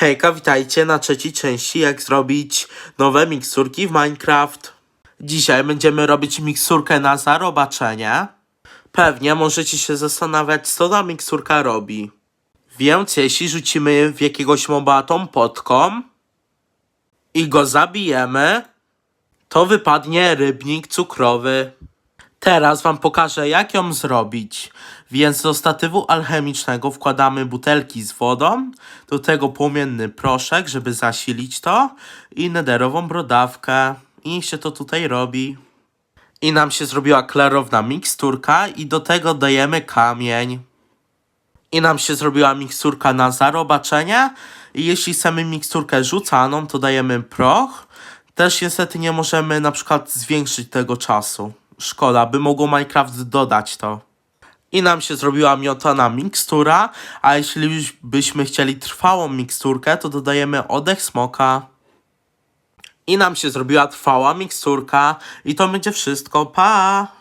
Hejka, witajcie na trzeciej części jak zrobić nowe miksturki w Minecraft. Dzisiaj będziemy robić miksturkę na zarobaczenie. Pewnie możecie się zastanawiać co ta miksturka robi. Więc jeśli rzucimy w jakiegoś moba tą potką i go zabijemy, to wypadnie rybnik cukrowy. Teraz wam pokażę jak ją zrobić. Więc do statywu alchemicznego wkładamy butelki z wodą, do tego płomienny proszek, żeby zasilić to i nederową brodawkę. I się to tutaj robi. I nam się zrobiła klarowna miksturka i do tego dajemy kamień. I nam się zrobiła miksturka na zarobaczenie. I jeśli chcemy miksturkę rzucaną, to dajemy proch. Też niestety nie możemy na przykład zwiększyć tego czasu. Szkoda, by mogło Minecraft dodać to. I nam się zrobiła miotana mikstura, a jeśli byśmy chcieli trwałą miksturkę, to dodajemy oddech smoka. I nam się zrobiła trwała miksturka i to będzie wszystko. Pa!